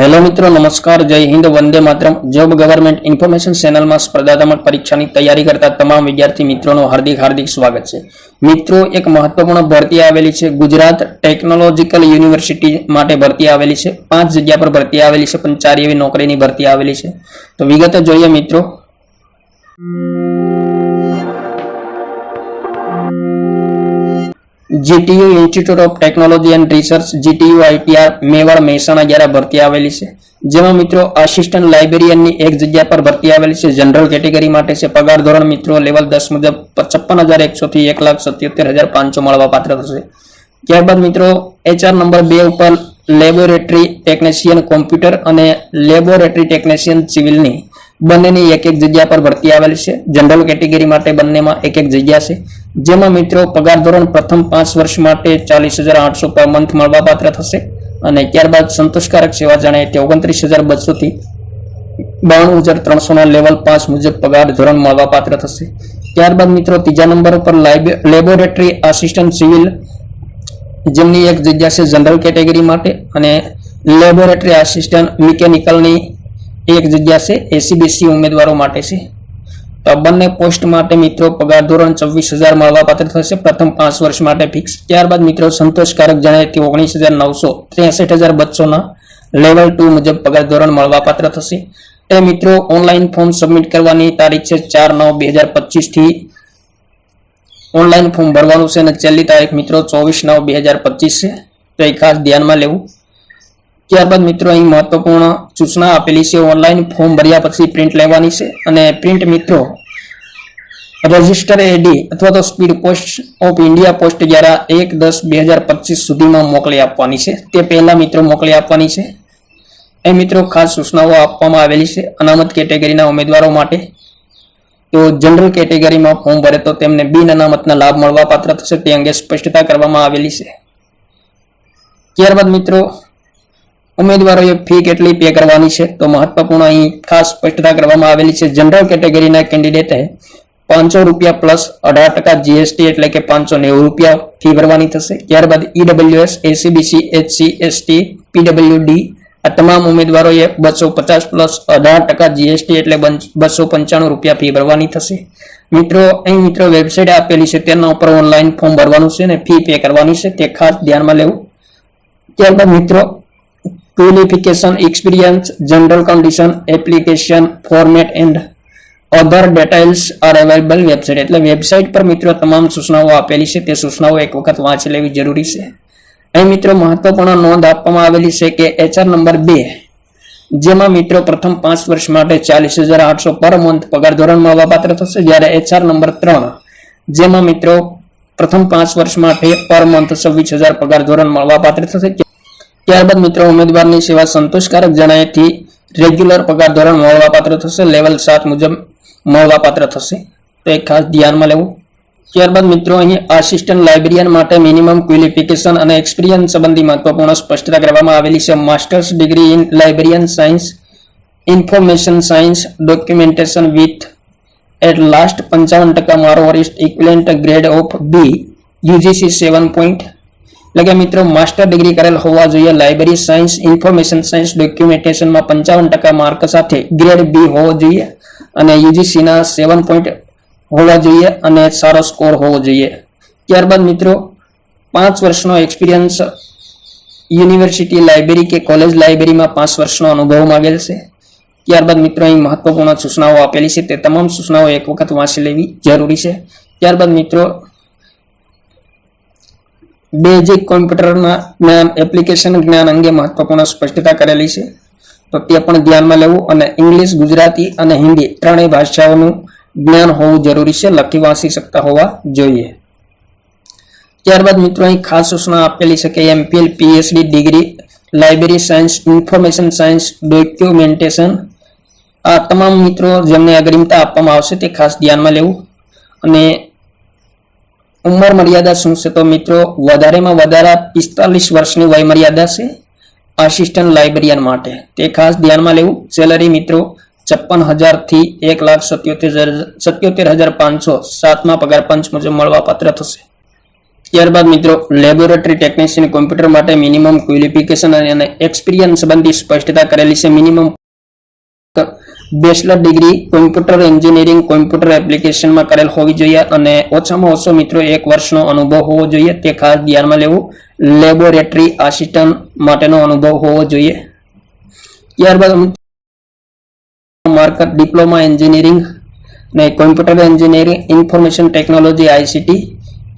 Hello મિત્રો, નમસ્કાર, જય હિન્દ, વંદે માત્રમ. જોબ ગવર્મેન્ટ ઇન્ફોર્મેશન ચેનલમાં સ્પર્ધાત્મક પરીક્ષાની તૈયારી કરતા તમામ વિદ્યાર્થી મિત્રોનું હાર્દિક હાર્દિક સ્વાગત છે. મિત્રો, એક મહત્વપૂર્ણ ભરતી આવેલી છે. ગુજરાત ટેકનોલોજીકલ યુનિવર્સિટી માટે ભરતી આવેલી છે. પાંચ જગ્યા પર ભરતી આવેલી છે, પણ ચાર એવી નોકરીની ભરતી આવેલી છે. તો વિગતો જોઈએ મિત્રો. GTU institute of technology and research GTU ITR Mewad Mehsana દ્વારા ભરતી આવેલી છે. જેમાં મિત્રો આસિસ્ટન્ટ લાઇબ્રેરિયનની એક જગ્યા પર ભરતી આવેલી છે. જનરલ કેટેગરી માટે છે. પગાર ધોરણ મિત્રો લેવલ દસ મુજબ છપ્પન હજાર એકસો થી એક લાખ સત્યોતેર હજાર પાંચસો મળવા પાત્ર થશે. ત્યારબાદ મિત્રો એચઆર નંબર બે ઉપર લેબોરેટરી ટેકનિશિયન કોમ્પ્યુટર અને લેબોરેટરી ટેકનિશિયન સિવિલની બંનેની એક એક જગ્યા પર ભરતી આવેલી છે. જનરલ કેટેગરી માટે બંનેમાં એક એક જગ્યા છે. જેમાં મિત્રો પગાર ધોરણ પ્રથમ પાંચ વર્ષ માટે ચાલીસ હજાર આઠસો પર મંથ મળવા પાત્ર થશે અને ત્યારબાદ સંતોષકારક સેવા જાણે તે ઓગણત્રીસ હજાર બસોથી બાણું હજાર ત્રણસોના લેવલ પાંચ મુજબ પગાર ધોરણ મળવા પાત્ર થશે. ત્યારબાદ મિત્રો ત્રીજા નંબર ઉપર લેબોરેટરી આસિસ્ટન્ટ સિવિલ જેમની એક જગ્યા છે જનરલ કેટેગરી માટે અને લેબોરેટરી આસિસ્ટન્ટ મિકેનિકલની એક જગ્યા છે એસીબીસી ઉમેદવારો માટે છે. તો બંને પોસ્ટ માટે મિત્રો પગાર ધોરણ છવ્વીસ હજાર મળવા પાત્ર થશે, પ્રથમ પાંચ વર્ષ માટે ફિક્સ ત્યારબાદ મિત્રો સંતોષકારક જણાય તે ઓગણીસ હજાર નવસો ત્રેસઠ હજાર બસોના લેવલ ટુ મુજબ પગાર ધોરણ મળવાપાત્ર થશે. એ મિત્રો ઓનલાઈન ફોર્મ સબમિટ કરવાની તારીખ છે ચાર નવ બે હજાર પચીસથી ઓનલાઈન ફોર્મ ભરવાનું છે અને છેલ્લી તારીખ મિત્રો ચોવીસ નવ બે હજાર પચીસ છે. તો એ ખાસ ધ્યાનમાં લેવું. ત્યારબાદ મિત્રો અહીં મહત્વપૂર્ણ સૂચના આપેલી છે, ઓનલાઈન ફોર્મ ભર્યા પછી પ્રિન્ટ લેવાની છે અને પ્રિન્ટ મિત્રો રજિસ્ટર એડી અથવા તો speed post of India post દ્વારા એક દસ બે હજાર પચીસ સુધીમાં મોકલી આપવાની છે. તે પહેલા મિત્રો મોકલી આપવાની છે. એ મિત્રો ખાસ સૂચનાઓ આપવામાં આવેલી છે. અનામત કેટેગરીના ઉમેદવારો માટે તો જનરલ કેટેગરીમાં ફોર્મ ભરે તો તેમને બિન અનામતના લાભ મળવા પાત્ર થશે. તે અંગે સ્પષ્ટતા કરવામાં આવેલી છે. ત્યારબાદ મિત્રો ઉમેદવારોએ ફી કેટલી પે કરવાની છે? તો મહત્વપૂર્ણ અહીં ખાસ સ્પષ્ટતા કરવામાં આવેલી છે. જનરલ કેટેગરીના કેન્ડિડેટે પાંચસો રૂપિયા પ્લસ અઢાર ટકા જીએસટી એટલે કે પાંચસો નેવું રૂપિયા ફી ભરવાની થશે. ત્યારબાદ EWS SEBC HC ST PWD આ તમામ ઉમેદવારોએ બસો પચાસ પ્લસ અઢાર ટકા જીએસટી એટલે બસો પંચાણું રૂપિયા ફી ભરવાની થશે. મિત્રો, અહીં મિત્રો વેબસાઇટ આપેલી છે. તેના ઉપર ઓનલાઈન ફોર્મ ભરવાનું છે અને ફી પે કરવાની છે. તે ખાસ ધ્યાનમાં લેવું. ત્યારબાદ મિત્રો qualification experience general condition application format and other details are available website એટલે વેબસાઇટ પર મિત્રો તમામ સૂચનાઓ આપેલી છે. તે સૂચનાઓ એક વખત વાંચી લેવી જરૂરી છે. અહીં મિત્રો મહત્વપૂર્ણ નોંધ આપવામાં આવેલી છે કે એચઆર નંબર બે, જેમાં મિત્રો પ્રથમ પાંચ વર્ષ માટે ચાલીસ હજાર આઠસો પર મંથ પગાર ધોરણ મળવા થશે. જ્યારે એચઆર નંબર ત્રણ, જેમાં મિત્રો પ્રથમ પાંચ વર્ષ માટે પર મંથ છવ્વીસ હજાર પગાર ધોરણ મળવાપાત્ર થશે. ત્યારબાદ મિત્રો ઉમેદવારની સેવા સંતોષકારક જણાયથી રેગ્યુલર પગાર ધોરણ મળવાપાત્ર થશે લેવલ સાત મુજબ મળવાપાત્ર થશે. તો એ ખાસ ધ્યાનમાં લેવું. ત્યારબાદ મિત્રો અહીં આસિસ્ટન્ટ લાઇબ્રેરિયન માટે મિનિમમ ક્વોલિફિકેશન અને એક્સપિરિયન્સ સંબંધી મહત્વપૂર્ણ સ્પષ્ટતા કરવામાં આવેલી છે. Masters degree in librarian science information science documentation with at last પંચાવન ટકા મારો equivalent grade of B UGC seven point એટલે કે મિત્રો, માસ્ટર ડિગ્રી કરેલ હોવા જોઈએ. લાઇબ્રેરી સાયન્સ ઇન્ફોર્મેશન સાયન્સ ડોક્યુમેન્ટેશનમાં પંચાવન ટકા માર્ક સાથે ગ્રેડ બી હોવો જોઈએ અને યુજીસીના સેવન પોઈન્ટ હોવા જોઈએ અને સારો સ્કોર હોવો જોઈએ. ત્યારબાદ મિત્રો, પાંચ વર્ષનો એક્સપિરિયન્સ યુનિવર્સિટી લાઇબ્રેરી કે કોલેજ લાઇબ્રેરીમાં પાંચ વર્ષનો અનુભવ માંગેલ છે. ત્યારબાદ મિત્રો, અહીં મહત્વપૂર્ણ સૂચનાઓ આપેલી છે. તે તમામ સૂચનાઓ એક વખત વાંચી લેવી જરૂરી છે. ત્યારબાદ મિત્રો બેઝિક કોમ્પ્યુટરના જ્ઞાન એપ્લિકેશન જ્ઞાન અંગે મહત્વપૂર્ણ સ્પષ્ટતા કરેલી છે. તો તે પણ ધ્યાનમાં લેવું અને ઇંગ્લિશ ગુજરાતી અને હિન્દી ત્રણેય ભાષાઓનું જ્ઞાન હોવું જરૂરી છે. લખી વાંચી શકતા હોવા જોઈએ. ત્યારબાદ મિત્રો, અહીં ખાસ સૂચના આપેલી છે કે MPL PhD degree, library science, information science, documentation, આ તમામ મિત્રો જેમને અગ્રિમતા આપવામાં આવશે તે ખાસ ધ્યાનમાં લેવું. અને ઉંમર મર્યાદા શું છે? તો મિત્રો, વધારેમાં વધારે પિસ્તાલીસ વર્ષની વય મર્યાદા છે આસિસ્ટન્ટ લાઇબ્રેરિયન માટે. તે ખાસ ધ્યાનમાં લેવું. સેલરી મિત્રો છપ્પન હજારથી એક લાખ સત્યોતેર સત્યોતેર હજાર પાંચસો, સાતમા પગાર પંચ મુજબ મળવા પાત્ર થશે. ત્યારબાદ મિત્રો લેબોરેટરી ટેકનિશિયન કોમ્પ્યુટર માટે મિનિમમ ક્વોલિફિકેશન અને એક્સપિરિયન્સ સંબંધી સ્પષ્ટતા કરેલી છે. Minimum bachelor degree computer engineering computer એપ્લિકેશનમાં કરેલ હોવી જોઈએ અને ઓછામાં ઓછો મિત્રો એક વર્ષનો અનુભવ હોવો જોઈએ. તે ખાસ ધ્યાનમાં લેવું. લેબોરેટરી આસિસ્ટન્ટ માટેનો અનુભવ હોવો જોઈએ. ત્યારબાદ માર્કર ડિપ્લોમા એન્જિનિયરિંગ અને computer engineering information technology ICT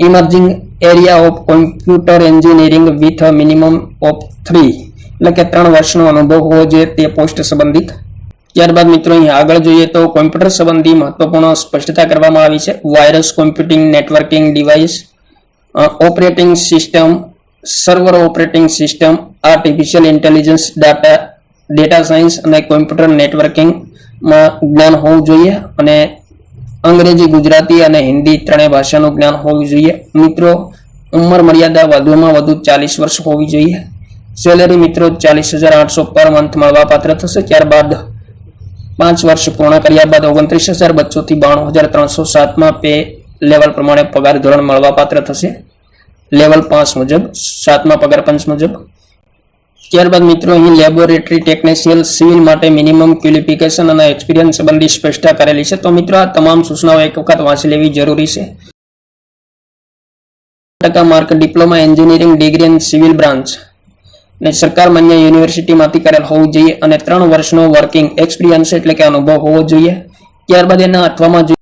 emerging area of computer engineering with minimum of three એટલે કે ત્રણ વર્ષનો અનુભવ હોવો જોઈએ તે પોસ્ટ સંબંધિત. ત્યારબાદ મિત્રો અહીં આગળ જોઈએ તો કોમ્પ્યુટર સંબંધી મહત્વપૂર્ણ સ્પષ્ટતા કરવામાં આવી છે. Virus computing networking device operating system server operating system artificial intelligence data data science અને કોમ્પ્યુટર નેટવર્કિંગમાં જ્ઞાન હોવું જોઈએ અને અંગ્રેજી, ગુજરાતી અને હિન્દી ત્રણેય ભાષાનું જ્ઞાન હોવું જોઈએ. મિત્રો, ઉંમર મર્યાદા વધુમાં વધુ ચાલીસ વર્ષ હોવી જોઈએ. સેલેરી મિત્રો ચાલીસ હજાર આઠસો પર મંથ મળવાપાત્ર થશે. ત્યારબાદ પાંચ વર્ષ પૂર્ણ કર્યા બાદ ઓગણત્રીસ હજાર બચ્ચોથી બાણું હજાર ત્રણસો સાતમાં પે લેવલ પ્રમાણે પગાર ધોરણ મળવા પાત્ર થશે. લેવલ પાંચ મુજબ, સાતમા પગાર પંચ મુજબ. ત્યારબાદ મિત્રો, અહીં લેબોરેટરી ટેકનિશિયલ સિવિલ માટે મિનિમમ ક્વોલિફિકેશન અને એક્સપિરિયન્સ સંબંધી સ્પષ્ટતા કરેલી છે. તો મિત્રો, આ તમામ સૂચનાઓ એક વખત વાંચી લેવી જરૂરી છે. ટકા mark, diploma, engineering, degree and civil branch. અને સરકાર માન્ય યુનિવર્સિટીમાંથી કરેલ હોવું જોઈએ અને ત્રણ વર્ષનો વર્કિંગ એક્સપિરિયન્સ એટલે કે અનુભવ હોવો જોઈએ. ત્યારબાદ એના અથવામાં જોઈએ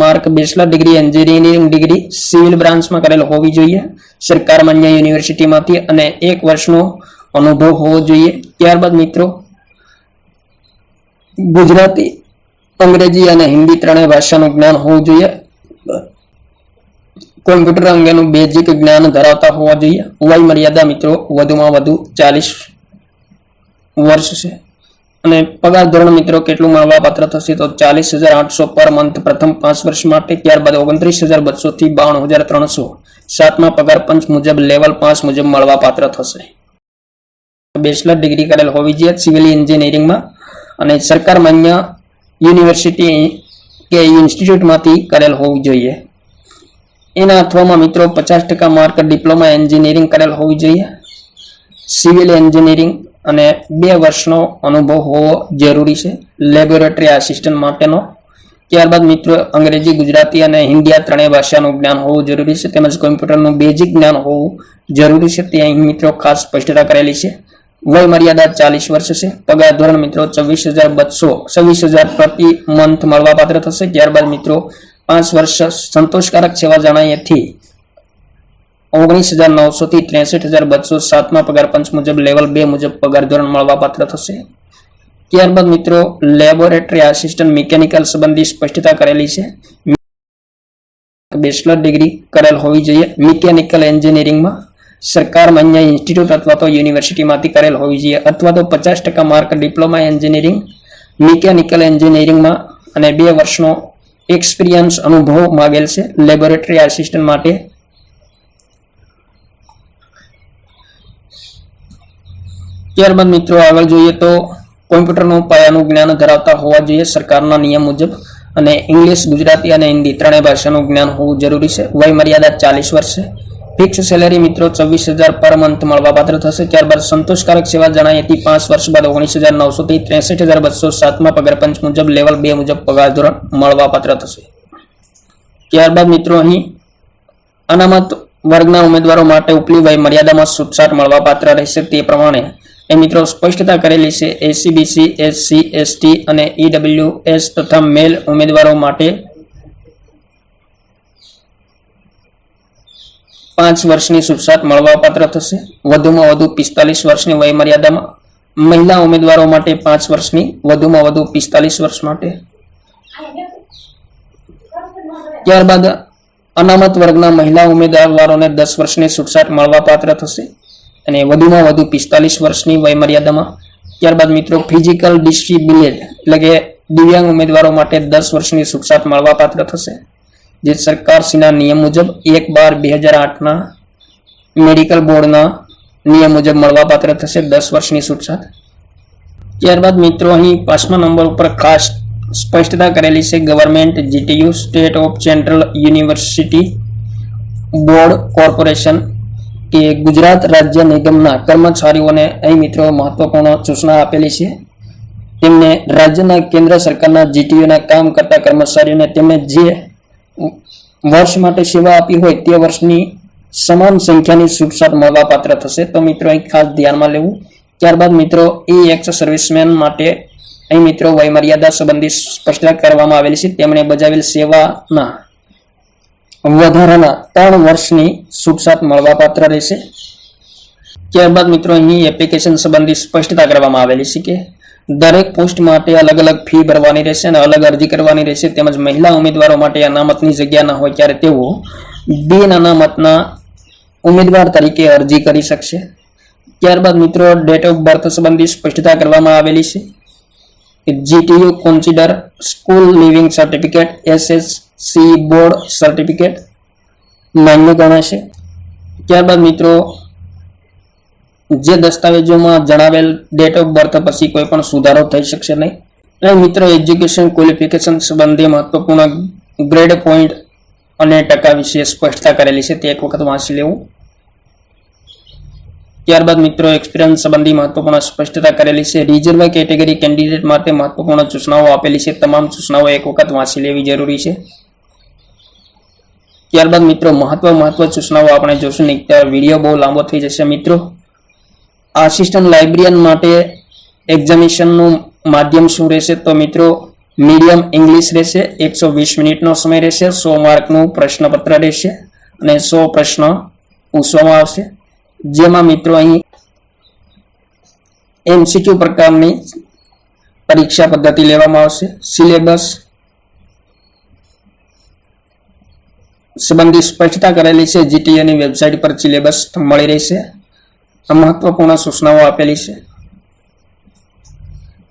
mark bachelor degree, engineering degree civil બ્રાન્ચમાં કરેલ હોવી જોઈએ. સરકાર માન્ય યુનિવર્સિટીમાંથી અને એક વર્ષનો અનુભવ હોવો જોઈએ. ત્યારબાદ મિત્રો, ગુજરાતી, અંગ્રેજી અને હિન્દી ત્રણેય ભાષાનું જ્ઞાન હોવું જોઈએ. કોમ્પ્યુટર અંગેનું બેઝિક જ્ઞાન ધરાવતા હોવા જોઈએ. વય મર્યાદા મિત્રો, વધુમાં વધુ ચાલીસ વર્ષ છે. અને પગાર ધોરણ મિત્રો, કેટલું મળવા પાત્ર થશે તો ચાલીસ હજાર આઠસો પર મંથ પ્રથમ પાંચ વર્ષ માટે, ત્યારબાદ ઓગણત્રીસ હજાર બસો થી બાણું હજાર ત્રણસો. સાતમા પગાર પંચ મુજબ લેવલ પાંચ મુજબ મળવા પાત્ર થશે. બેચલર ડિગ્રી કરેલ હોવી જોઈએ સિવિલ એન્જિનિયરિંગમાં અને સરકાર માન્ય યુનિવર્સિટી કે ઇન્સ્ટિટ્યૂટમાંથી કરેલ હોવું જોઈએ. એના અથવામાં મિત્રો પચાસ ટકા માર્ક ડિપ્લોમા એન્જિનિયરિંગ કરેલ હોવી જોઈએ. સિવિલ એન્જિનિયરિંગ અને બે વર્ષનો અનુભવ હોવો જરૂરી છે. લેબોરેટરી આસિસ્ટન્ટ માટેનો. ત્યારબાદ મિત્રો અંગ્રેજી, ગુજરાતી અને હિન્દી આ ત્રણેય ભાષાનું જ્ઞાન હોવું જરૂરી છે. તેમજ કોમ્પ્યુટરનું બેઝિક જ્ઞાન હોવું જરૂરી છે. તે અહીં મિત્રો ખાસ સ્પષ્ટતા કરેલી છે. વય મર્યાદા ચાલીસ વર્ષ છે. પગાર ધોરણ મિત્રો છવ્વીસ હજાર બસો છવ્વીસ હજાર પ્રતિ મંથ મળવાપાત્ર થશે. ત્યારબાદ મિત્રો પાંચ વર્ષ સંતોષકારક સેવા જણાયથી ઓગણીસ હજાર નવસો થી ત્રેસઠ હજાર બસો સાતમાં પગાર પંચ મુજબ લેવલ બે મુજબ પગાર ધોરણ મળવા પાત્ર થશે. ત્યારબાદ મિત્રો, લેબોરેટરી આસિસ્ટન્ટ મિકેનિકલ સંબંધી સ્પષ્ટતા કરેલી છે. બેચલર ડિગ્રી કરેલ હોવી જોઈએ. મિકેનિકલ એન્જિનિયરિંગમાં સરકાર માન્ય ઇન્સ્ટિટ્યૂટ અથવા તો યુનિવર્સિટીમાંથી કરેલ હોવી જોઈએ. અથવા તો પચાસ ટકા માર્ક ડિપ્લોમા એન્જિનિયરિંગ મિકેનિકલ એન્જિનિયરિંગમાં અને બે વર્ષનો એક્સપિરિયન્સ અનુભવ માગેલ છે લેબોરેટરી આસિસ્ટન્ટ માટે? ત્યારબાદ મિત્રો આગળ જોઈએ તો કોમ્પ્યુટરનું પાયાનું જ્ઞાન ધરાવતા હોવા જોઈએ સરકારના નિયમ મુજબ અને ઇંગ્લિશ, ગુજરાતી અને હિન્દી ત્રણેય ભાષાનું જ્ઞાન હોવું જરૂરી છે. વય મર્યાદા ચાલીસ વર્ષ છે. ફિક્સ સેલેરી મિત્રો ચોવીસ હજાર પર મંથ મળવાપાત્ર થશે. ત્યારબાદ સંતોષકારક સેવા જણાય હતી પાંચ વર્ષ બાદ ઓગણીસ હજાર નવસો થી ત્રેસઠ હજાર બસો સાતમાં પગાર પંચ મુજબ લેવલ બે મુજબ પગાર ધોરણ મળવાપાત્ર થશે. ત્યારબાદ મિત્રો અહીં અનામત વર્ગના ઉમેદવારો માટે ઉપલી વય મર્યાદામાં છૂટછાટ મળવાપાત્ર રહેશે તે પ્રમાણે એ મિત્રો સ્પષ્ટતા કરેલી છે. એસીબીસી એસસી એસટી અને ઈડબ્લ્યુએસ તથા મેલ ઉમેદવારો માટે પાંચ વર્ષની છૂટછાટ મળવાપાત્ર થશે. વધુમાં વધુ પિસ્તાલીસ વર્ષની વયમર્યાદામાં મહિલા ઉમેદવારો માટે પાંચ વર્ષની, વધુમાં વધુ પિસ્તાલીસ વર્ષ માટે. ત્યારબાદ અનામત વર્ગના મહિલા ઉમેદવારોને દસ વર્ષની છૂટછાટ મળવાપાત્ર થશે અને વધુમાં વધુ પિસ્તાલીસ વર્ષની વયમર્યાદામાં. ત્યારબાદ મિત્રો ફિઝિકલ ડિસ્ટ્રીબ્યુલેડ એટલે કે દિવ્યાંગ ઉમેદવારો માટે દસ વર્ષની છૂટછાટ મળવાપાત્ર થશે. જે સરકારશ્રીના નિયમ મુજબ એક બાર બે હજાર આઠના મેડિકલ બોર્ડના નિયમ મુજબ મળવાપાત્ર થશે દસ વર્ષની છૂટછાટ. ત્યારબાદ મિત્રો, અહીં પાંચમા નંબર ઉપર ખાસ સ્પષ્ટતા કરેલી છે, government GTU state of central university board corporation કે ગુજરાત રાજ્ય નિગમના કર્મચારીઓને અહીં મિત્રો મહત્વપૂર્ણ સૂચના આપેલી છે. તેમને રાજ્યના કેન્દ્ર સરકારના જીટીયુના કામ કરતા કર્મચારીઓને તેમને જે વર્ષ માટે સેવા આપી હોય તે વર્ષની સમાન સંખ્યાની છૂટછાટ મળવાપાત્ર થશે. તો મિત્રો અહીં ખાસ ધ્યાનમાં લેવું. ત્યારબાદ મિત્રો, એ એક્સ સર્વિસમેન માટે અહીં મિત્રો વયમર્યાદા સંબંધી સ્પષ્ટતા કરવામાં આવેલી છે. તેમણે બજાવેલ સેવાના વધારાના ત્રણ વર્ષની છૂટછાટ મળવાપાત્ર રહેશે. ત્યારબાદ મિત્રો, અહીં એપ્લિકેશન સંબંધી સ્પષ્ટતા કરવામાં આવેલી છે કે દરેક પોસ્ટ માટે અલગ અલગ ફી ભરવાની રહેશે અને અલગ અરજી કરવાની રહેશે. તેમજ મહિલા ઉમેદવારો માટે અનામતની જગ્યા ન હોય ત્યારે તેઓ બિન અનામતના ઉમેદવાર તરીકે અરજી કરી શકશે. ત્યારબાદ મિત્રો ડેટ ઓફ બર્થ સંબંધી સ્પષ્ટતા કરવામાં આવેલી છે GTU consider school leaving certificate SSC board certificate માન્ય ગણાશે. ત્યારબાદ મિત્રો જે દસ્તાવેજોમાં જણાવેલ ડેટ ઓફ બર્થ પછી કોઈ પણ સુધારો થઈ શકશે નહીં. અને મિત્રો એજ્યુકેશન ક્વોલિફિકેશન સંબંધી મહત્વપૂર્ણ ગ્રેડ પોઈન્ટ અને ટકા વિશે સ્પષ્ટતા કરેલી છે, તે એક વખત વાંચી લેવું. ત્યારબાદ મિત્રો એક્સપિરિયન્સ સંબંધી મહત્વપૂર્ણ સ્પષ્ટતા કરેલી છે. રિઝર્વ કેટેગરી કેન્ડિડેટ માટે મહત્વપૂર્ણ સૂચનાઓ આપેલી છે. તમામ સૂચનાઓ એક વખત વાંચી લેવી જરૂરી છે. ત્યારબાદ મિત્રો, મહત્વ મહત્વ સૂચનાઓ આપણે જોશું નહીં. ત્યારે વીડિયો બહુ લાંબો થઈ જશે. મિત્રો આસિસ્ટન્ટ લાઇબ્રેરિયન માટે એક્ઝામિનેશનનું માધ્યમ શું રહેશે? તો મિત્રો મીડિયમ ઇંગ્લિશ રહેશે, એકસો વીસ મિનિટનો સમય રહેશે, સો માર્કનું પ્રશ્નપત્ર રહેશે અને સો પ્રશ્ન પૂછવામાં આવશે. જેમાં મિત્રો અહીં એમસીક્યુ પ્રકારની પરીક્ષા પદ્ધતિ લેવામાં આવશે. સિલેબસ સંબંધી સ્પષ્ટતા કરેલી છે. જીટીએની વેબસાઇટ પર સિલેબસ મળી રહેશે. મહત્વપૂર્ણ સૂચનાઓ આપેલી છે.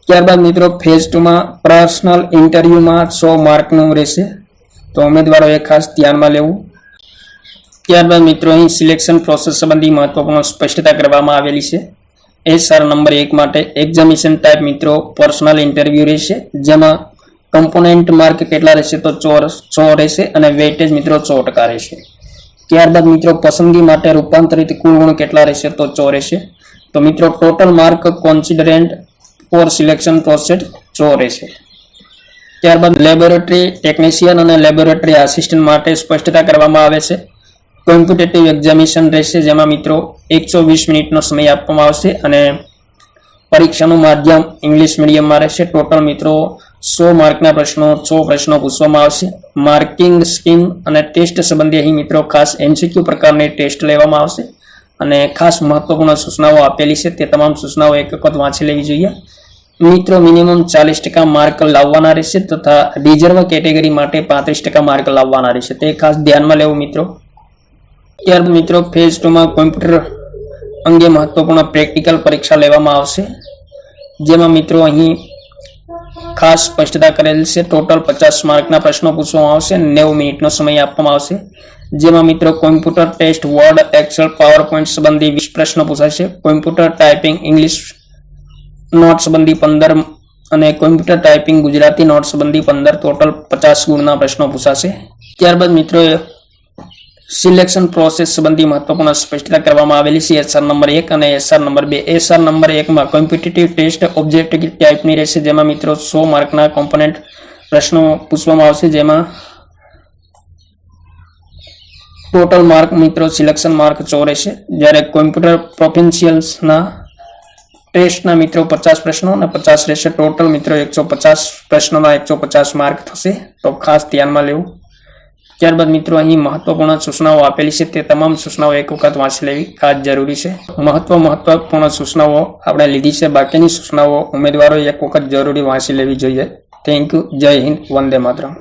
ત્યારબાદ મિત્રો ફેઝ ટુમાં પર્સનલ ઇન્ટરવ્યુમાં સો માર્કનું રહેશે. તો ઉમેદવારોએ ખાસ ધ્યાનમાં લેવું. ત્યારબાદ મિત્રો, અહીં સિલેક્શન પ્રોસેસ સંબંધી મહત્વપૂર્ણ સ્પષ્ટતા કરવામાં આવેલી છે. એસઆર નંબર એક માટે એક્ઝામિશન ટાઈપ મિત્રો પર્સનલ ઇન્ટરવ્યુ રહેશે. જેમાં કમ્પોનેન્ટ માર્ક કેટલા રહેશે તો ચોર સો રહેશે અને વેઇટેજ મિત્રો સો ટકા રહેશે. ત્યારબાદ મિત્રો પસંદગી માટે રૂપાંતરિત કુલ ગુણ કેટલા રહેશે તો ચો રહેશે. તો મિત્રો total mark considered for selection process ચો રહેશે. ત્યારબાદ લેબોરેટરી ટેકનિશિયન અને લેબોરેટરી આસિસ્ટન્ટ માટે સ્પષ્ટતા કરવામાં આવે છે. કોમ્પિટેટિવ એક્ઝામિનેશન રહેશે, જેમાં મિત્રો એકસો વીસ મિનિટનો સમય આપવામાં આવશે અને પરીક્ષાનું માધ્યમ ઇંગ્લિશ મીડિયમમાં રહેશે. ટોટલ મિત્રો, સો માર્કના પ્રશ્નો, સો પ્રશ્નો પૂછવામાં આવશે. માર્કિંગ સ્કીમ અને ટેસ્ટ સંબંધી અહીં મિત્રો ખાસ એમસીક્યુ પ્રકારની ટેસ્ટ લેવામાં આવશે. અને ખાસ મહત્વપૂર્ણ સૂચનાઓ આપેલી છે. તે તમામ સૂચનાઓ એક વખત વાંચી લેવી જોઈએ. મિત્રો મિનિમમ ચાલીસ ટકા માર્ક લાવવાના રહેશે તથા રિઝર્વ કેટેગરી માટે પાંત્રીસ ટકા માર્ક લાવવાના રહેશે. તે ખાસ ધ્યાનમાં લેવું મિત્રો. ત્યારબાદ મિત્રો ફેઝ ટુમાં કોમ્પ્યુટર અંગે મહત્વપૂર્ણ પ્રેક્ટિકલ પરીક્ષા લેવામાં આવશે. જેમાં મિત્રો અહીં ખાસ સ્પષ્ટતા કરેલ છે. ટોટલ પચાસ માર્કના પ્રશ્નો પૂછવામાં આવશે. નેવું મિનિટનો સમય આપવામાં આવશે. જેમાં મિત્રો computer test, word, excel power point સંબંધી વીસ પ્રશ્નો પૂછાશે. કોમ્પ્યુટર ટાઈપિંગ ઇંગ્લિશ નોટ સંબંધી પંદર અને કોમ્પ્યુટર ટાઈપિંગ ગુજરાતી નોટ સંબંધી પંદર. ટોટલ પચાસ ગુણના પ્રશ્નો પૂછાશે. ત્યારબાદ મિત્રો સિલેક્શન પ્રોસેસ સંબંધી મહત્વપૂર્ણ સ્પષ્ટતા કરવામાં આવેલી છે. એસઆર નંબર એક અને એસઆર નંબર બે. એસઆર નંબર એકમાં કોમ્પિટિટિવ ટેસ્ટ ઓબ્જેક્ટિવ ટાઈપની રહેશે. જેમાં મિત્રો સો માર્કના કોમ્પોનેન્ટ પ્રશ્નો પૂછવામાં આવશે. જેમાં ટોટલ માર્ક મિત્રો સિલેક્શન માર્ક ચો રહેશે. જ્યારે કોમ્પ્યુટર પ્રોફેન્શિયલ્સના ટેસ્ટના મિત્રો પચાસ પ્રશ્નો અને પચાસ રહેશે. ટોટલ મિત્રો એકસો પચાસ પ્રશ્નોના એકસો પચાસ માર્ક થશે. તો ખાસ ધ્યાનમાં લેવું. ત્યારબાદ મિત્રો અહીં મહત્વપૂર્ણ સૂચનાઓ આપેલી છે. તે તમામ સૂચનાઓ એક વખત વાંચી લેવી ખાસ જરૂરી છે. મહત્વ, મહત્વપૂર્ણ સૂચનાઓ આપણે લીધી છે. બાકીની સૂચનાઓ ઉમેદવારો એક વખત જરૂરી વાંચી લેવી જોઈએ. થેન્ક યુ જય હિન્દ. વંદે માતરમ.